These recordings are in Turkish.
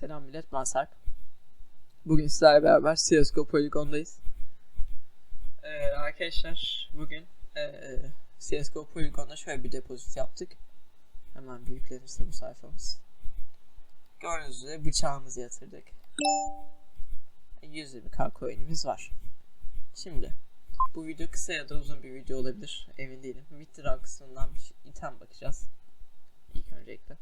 Selam millet ben Sarp. Bugün sizlerle beraber CSGO Polygon'dayız. Ee, arkadaşlar bugün ee, CSGO Polygon'da şöyle bir depozit yaptık. Hemen büyüklerimizde bu sayfamız. Gördüğünüz üzere bıçağımızı yatırdık. 120k coin'imiz var. Şimdi bu video kısa ya da uzun bir video olabilir emin değilim. Withdraw kısmından bir item bakacağız. İlk öncelikle.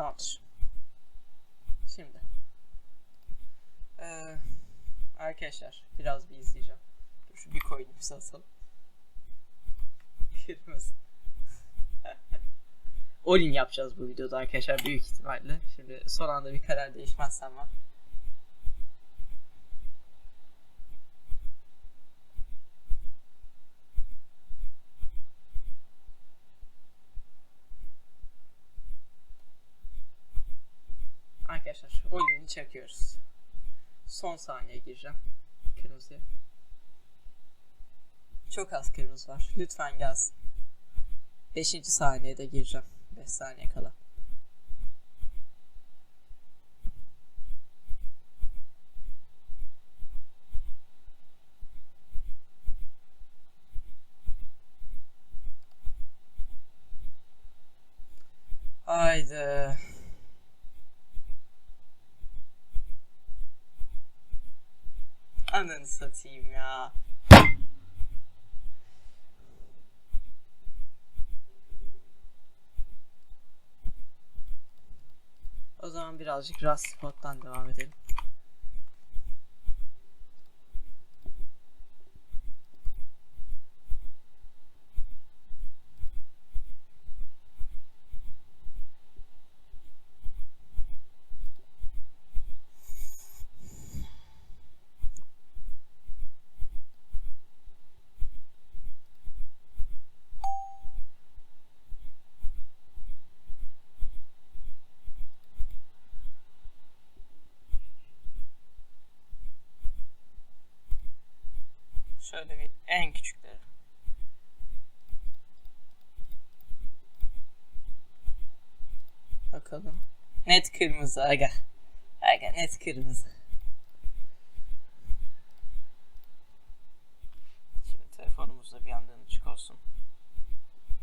Tamamdır. Şimdi. Ee, arkadaşlar biraz bir izleyeceğim. Dur şu bir coin'i bir satalım. Kırmızı. Olin yapacağız bu videoda arkadaşlar büyük ihtimalle. Şimdi son anda bir karar değişmezsem var. Arkadaşlar Olin'i çekiyoruz. Son saniye gireceğim. Kırmızıya. Çok az kırmızı var. Lütfen gelsin. 5. saniyede gireceğim. 5 saniye kala. Haydi. Ananı satayım ya. O zaman birazcık Rust Spot'tan devam edelim. Şöyle bir en küçükleri. Bakalım. Net kırmızı aga. Aga net kırmızı. Şimdi telefonumuzda bir yandan açık olsun.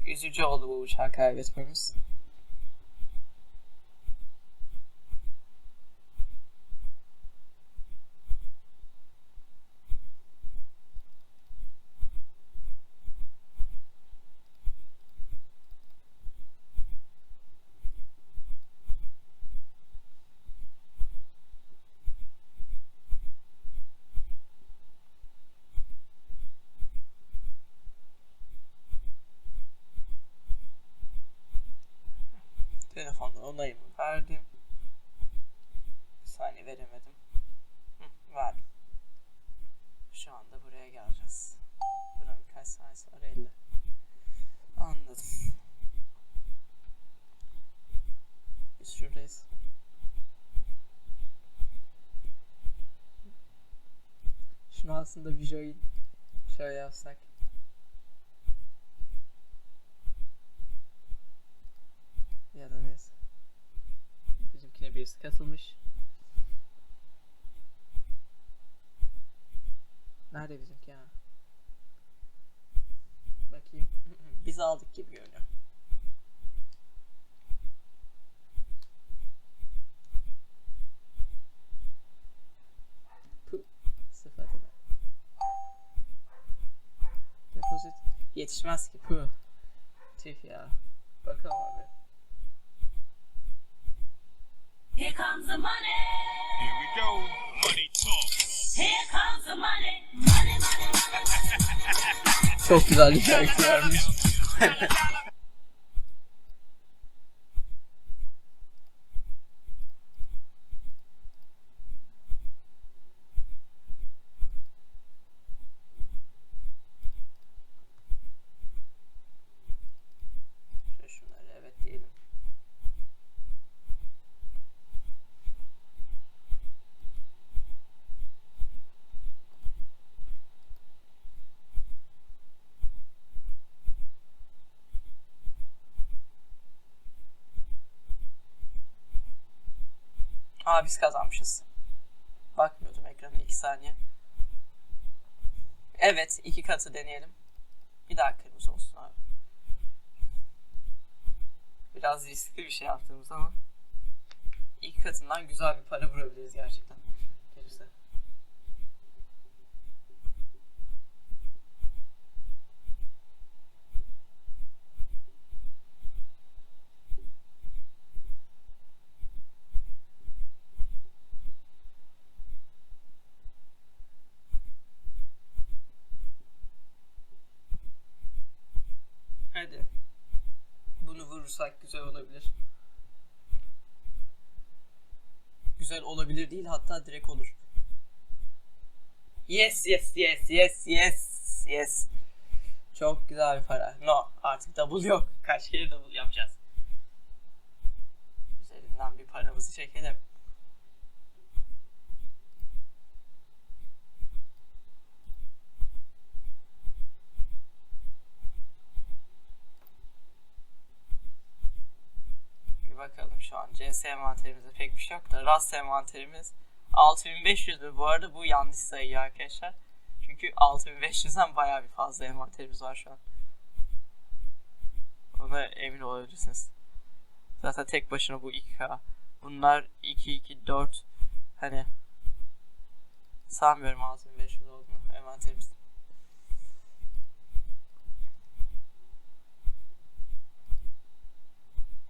Üzücü oldu bu uçağı kaybetmemiz. Telefondan onayımı verdim. Bir saniye veremedim. Hı, verdim. Şu anda buraya geleceğiz. Buranın kaç saniyesi var? 50. Anladım. Biz şuradayız. Şunu aslında videoyu şöyle yapsak. Ya da neyse. Bizimkine birisi katılmış. Nerede bizimki ya? Bakayım. Biz aldık gibi görünüyor. Sıfatına. Depozit yetişmez ki puh. Tüh ya. Bakalım abi. Here comes the money. Here we go. Money talk. Here comes the money. Money, money, money. Çok güzel bir şarkı vermiş. Aa biz kazanmışız. Bakmıyordum ekrana 2 saniye. Evet iki katı deneyelim. Bir daha kırmızı olsun abi. Biraz riskli bir şey yaptığımız ama ilk katından güzel bir para vurabiliriz gerçekten. Gelirse. Hadi. Bunu vurursak güzel olabilir. Güzel olabilir değil hatta direkt olur. Yes yes yes yes yes yes. Çok güzel bir para. No artık double yok. Kaç kere double yapacağız. Üzerinden bir paramızı çekelim. Bir bakalım şu an CS envanterimizde pek bir şey yok da Rast envanterimiz 6500 mü? Bu arada bu yanlış sayı arkadaşlar. Çünkü 6500'den bayağı bir fazla envanterimiz var şu an. Ona emin olabilirsiniz. Zaten tek başına bu 2K. Bunlar 2 2 4 hani sanmıyorum 6500 olduğunu envanterimiz.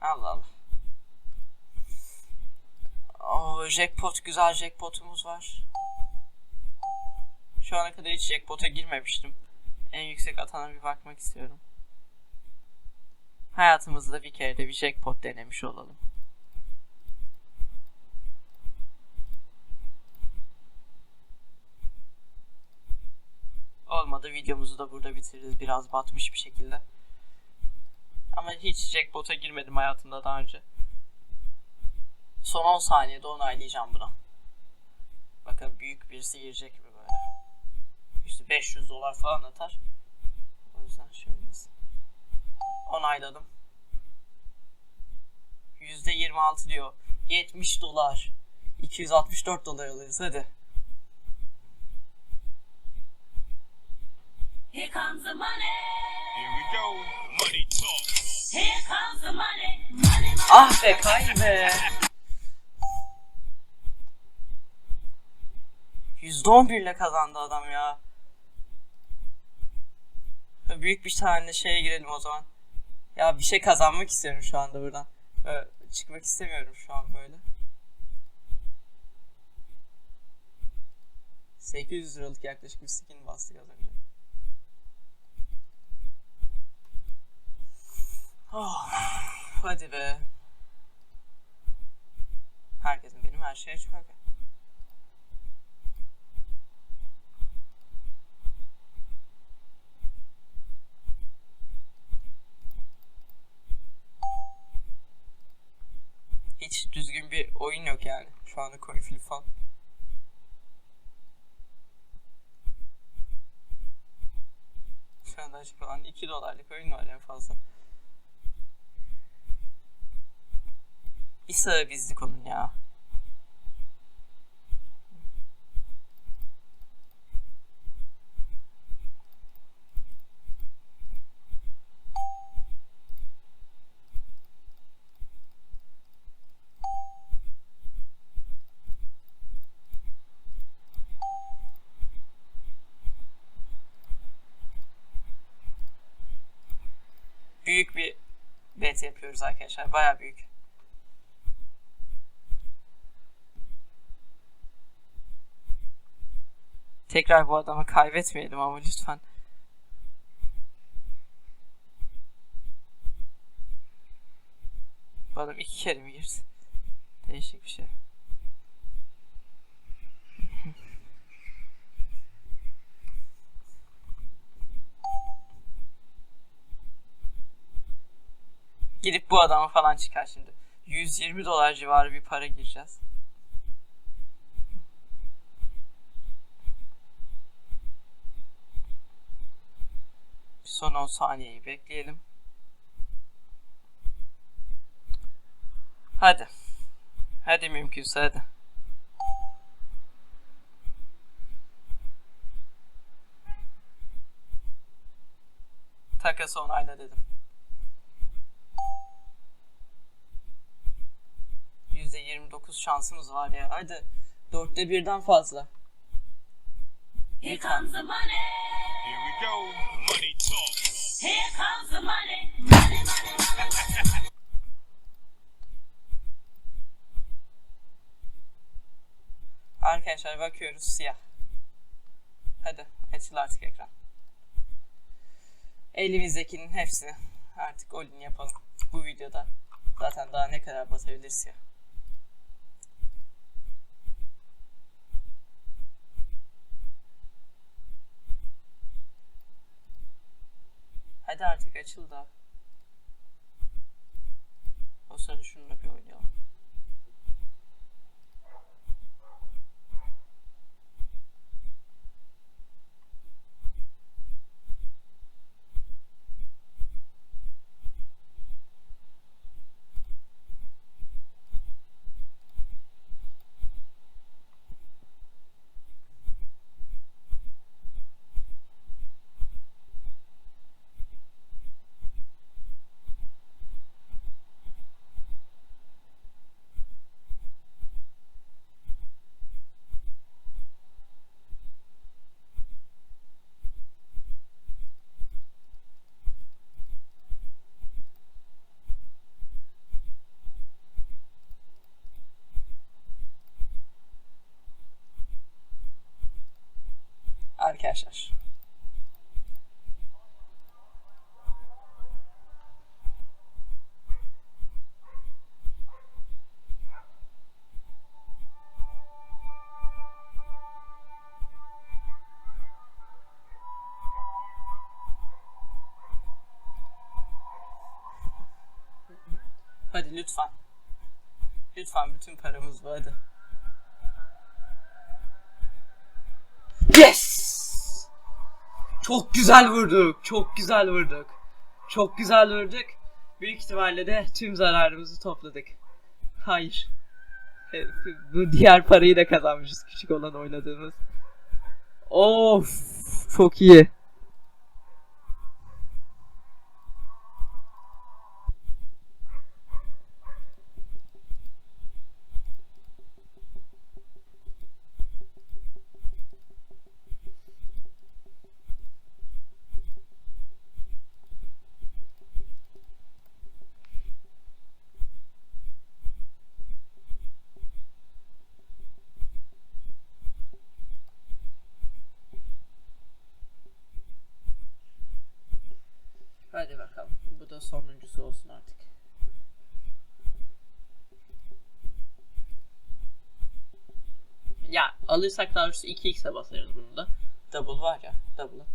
Allah Allah. Oo, jackpot güzel jackpotumuz var. Şu ana kadar hiç jackpota girmemiştim. En yüksek atana bir bakmak istiyorum. Hayatımızda bir kere de bir jackpot denemiş olalım. Olmadı videomuzu da burada bitiririz biraz batmış bir şekilde. Ama hiç jackpot'a girmedim hayatımda daha önce. Son 10 saniyede onaylayacağım bunu. Bakın büyük birisi girecek mi böyle. İşte 500 dolar falan atar. O yüzden şöyle olsun. Onayladım. %26 diyor. 70 dolar. 264 dolar alırız hadi. Here comes the money. Here we go. Money talk. Here comes the money. Money, money. Ah be kay be. %11 ile kazandı adam ya. Büyük bir tane şeye girelim o zaman. Ya bir şey kazanmak istiyorum şu anda buradan. Böyle çıkmak istemiyorum şu an böyle. 800 liralık yaklaşık bir skin bastık az önce. Oh, hadi be. Herkesin benim her şeye çıkar. Hiç düzgün bir oyun yok yani. Şu anda coin flip falan. Şu anda açık olan 2 dolarlık oyun var en fazla. Bir sıra bizlik onun ya. Büyük bir bet yapıyoruz arkadaşlar. Baya büyük. Tekrar bu adamı kaybetmeyelim ama lütfen. Bu adam iki kere mi girdi? Değişik bir şey. gidip bu adama falan çıkar şimdi. 120 dolar civarı bir para gireceğiz. Son 10 saniyeyi bekleyelim. Hadi. Hadi mümkünse hadi. Takası onayla dedim. %29 şansımız var ya. Hadi. Dörtte birden fazla. Here comes the money. Here we go. Money talk. Here comes the money. Money, money, money. Arkadaşlar bakıyoruz siyah. Hadi açıl artık ekran. Elimizdekinin hepsini artık olin yapalım. Bu videoda zaten daha ne kadar basabilir siyah. Hadi artık açıl da. O sırada şunu da bir oynayalım. Arkadaşlar. Hadi lütfen. Lütfen bütün paramız bu hadi. Yes! Çok güzel vurduk. Çok güzel vurduk. Çok güzel vurduk. Büyük ihtimalle de tüm zararımızı topladık. Hayır. E, Bu diğer parayı da kazanmışız küçük olan oynadığımız. Of, çok iyi. Hadi bakalım. Bu da sonuncusu olsun artık. Ya alırsak daha doğrusu 2x'e basarız bunu da. Double var ya. Double.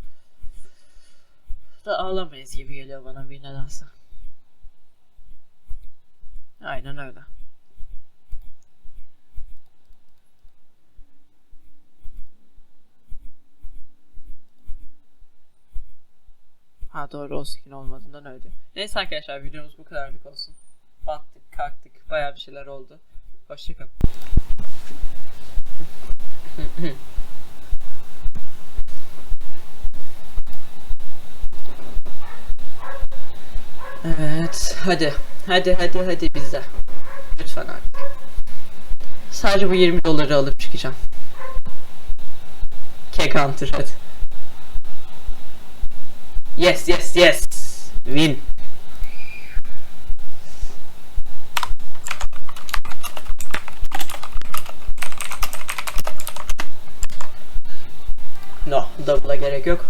Da alamayız gibi geliyor bana bir nedense. Aynen öyle. Doğru o skin olmadığından öyle. Neyse arkadaşlar videomuz bu kadarlık olsun. Battık kalktık baya bir şeyler oldu. Hoşçakalın. Evet hadi hadi hadi hadi bize. Lütfen artık. Sadece bu 20 doları alıp çıkacağım. Cake Hunter. Yes, yes, yes. Win. No, double'a gerek yok.